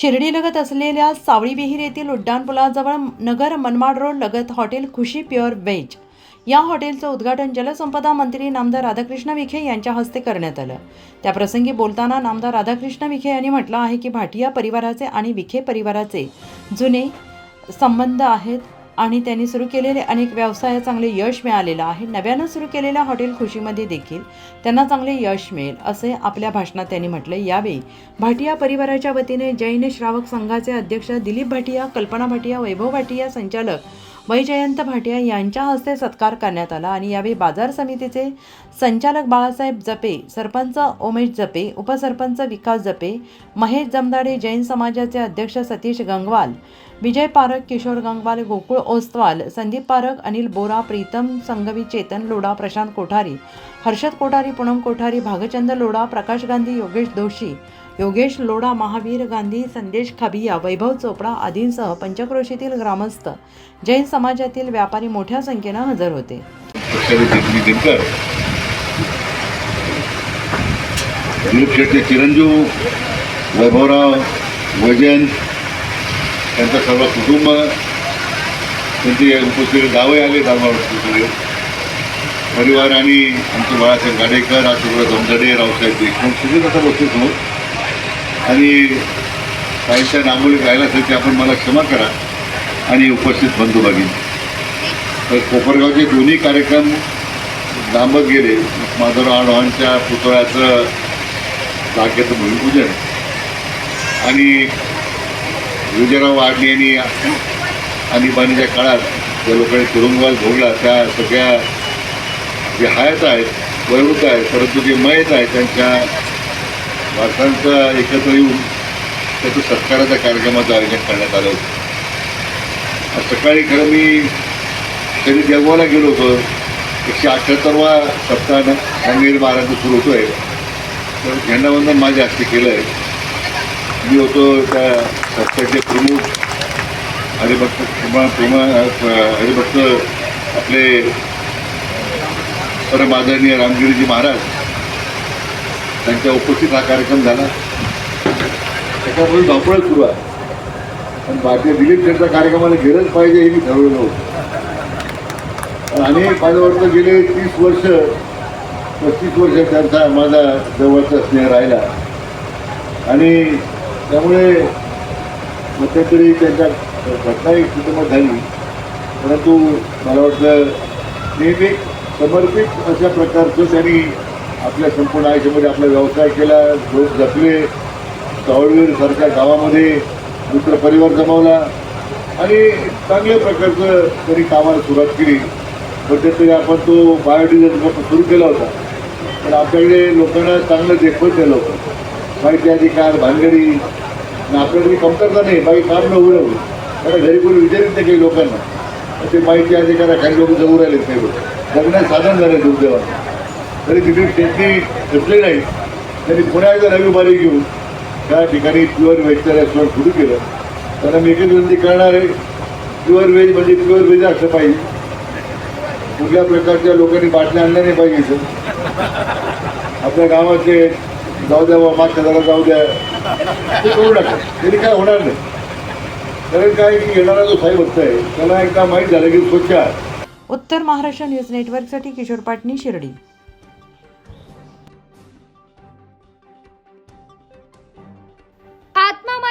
शिर्डीलगत असलेल्या सावळी विहीर येथील उड्डाणपुलाजवळ नगर मनमाड रोड लगत हॉटेल खुशी प्युअर व्हेज. या हॉटेलचं उद्घाटन जलसंपदा मंत्री नामदार राधाकृष्ण विखे यांच्या हस्ते करण्यात आलं. त्याप्रसंगी बोलताना नामदार राधाकृष्ण विखे यांनी म्हटलं आहे की भाटिया परिवाराचे आणि विखे परिवाराचे जुने संबंध आहेत. आणि त्यांनी सुरू केलेले अनेक व्यवसाय चांगले यश मिळालेलं आहे. नव्यानं सुरू केलेल्या हॉटेल खुशीमध्ये देखील त्यांना चांगले यश मिळेल असे आपल्या भाषणात त्यांनी म्हटले यावेळी भाटिया परिवाराच्या वतीने जैन श्रावक संघाचे अध्यक्ष दिलीप भाटिया कल्पना भाटिया वैभव भाटिया संचालक वैजयंत भाटिया यांच्या हस्ते सत्कार करण्यात आला आणि यावेळी बाजार समितीचे संचालक बाळासाहेब जपे सरपंच उमेश जपे उपसरपंच विकास जपे महेश जमदाडे जैन समाजाचे अध्यक्ष सतीश गंगवाल विजय पारख किशोर गंगवाल गोकुळ ओस्तवाल संदीप पारख अनिल बोरा प्रीतम संघवी चेतन लोढा प्रशांत कोठारी हर्षद कोठारी पूनम कोठारी भागचंद लोढा प्रकाश गांधी योगेश दोशी योगेश लोढा महावीर गांधी संदेश खाबिया वैभव चोपडा आदींसह पंचक्रोशीतील ग्रामस्थ जैन समाजातील व्यापारी मोठ्या संख्येनं हजर होते. चिरंजीव वैभवराव वजन त्यांचं सर्व कुटुंब त्यांची उपस्थित गावे आले दावा परिवार आणि आमचे बाळासाहेब गाडेकर आशुभ्र जमदडे रावसाहेब देशमुख सगळे आता बसतो आणि काहीशा नामोली राहिला असेल ते आपण मला क्षमा करा. आणि उपस्थित बंधू भगिनी. तर कोपरगावचे दोन्ही कार्यक्रम लांबत गेले. माधवराव आडवांच्या पुतळ्याचं जागेचं भूमिपूजन. आणि विजयराव वाडणे यांनी आणीबाणीच्या काळात ज्या लोकांनी तुरुंगवास भोगला त्या सगळ्या जे हयात आहेत वयोवृद्ध आहेत परंतु जे मयत आहेत त्यांच्या वारसांचं एकत्र येऊन त्याचं सत्काराच्या कार्यक्रमाचं आयोजन करण्यात आलं होतं. आज सकाळी खरं मी तरी देवाला गेलो होतो. एकशे अठ्ठ्याहत्तरवा सप्ताह सांगेरी महाराज सुरू होतो आहे तर झेंडावंदन माझ्या हस्ते केलं आहे मी होतो त्या सप्ताहाचे प्रमुख हरिभक्त प्रमा प्रमा हरिभक्त आपले परम आदरणीय रामगिरीजी महाराज. त्यांच्या उपस्थित हा कार्यक्रम झाला. त्याच्यामुळे धावपळ सुरू आहे. पण भारतीय दिलीप शेठच्या कार्यक्रमाला गेलंच पाहिजे हे मी ठरवलं होतं. आणि माझं वाटतं गेले तीस वर्ष पस्तीस वर्ष त्यांचा माझा जवळचा स्नेह राहिला. आणि त्यामुळे मध्यंतरी त्यांच्या घटनाही कुटुंबात झाली. परंतु मला वाटतं नेहमी समर्पित अशा प्रकारचं त्यांनी आपल्या संपूर्ण आयुष्यामध्ये आपला व्यवसाय केला लोक जपले सावळवीर सारख्या गावामध्ये मित्र परिवार जमावला. आणि चांगल्या प्रकारचं त्यांनी कामाला सुरुवात केली. मध्यंतरी आपण तो बायोडिझेल सुरू केला होता पण आपल्याकडे लोकांना चांगलं देखभाल केलं होतं. माहिती अधिकार भानगडी आपल्याकडे कमतरता नाही बाई काम न उभं राहू कारण घरी कोणी विचारित नाही काही लोकांना. ते माहिती अधिकार काही लोक जगू राहिलेत ते जगण्यात साधन झाले दुर्दैवानं. तरी तिथे शेट्टी घेतले नाही. त्यांनी पुन्हा एकदा नवी बारी घेऊन त्या ठिकाणी प्युअर व्हेजचं रेस्टॉरंट सुरू केलं. त्यांना मी एकच विनंती करणार आहे प्युअर व्हेज म्हणजे प्युअर व्हेज असलं पाहिजे. कुठल्या प्रकारच्या लोकांनी बाटल्या आणल्या नाही पाहिजे सर आपल्या गावाचे जाऊ द्या बा मागच्या जरा जाऊ द्या. ते करू नका. तरी काय होणार नाही. कारण काय की येणारा जो साई भक्त आहे त्याला एकदा माहीत झालं की स्वच्छ उत्तर महाराष्ट्र न्यूज नेटवर्कसाठी Kishor Patni Shirdi.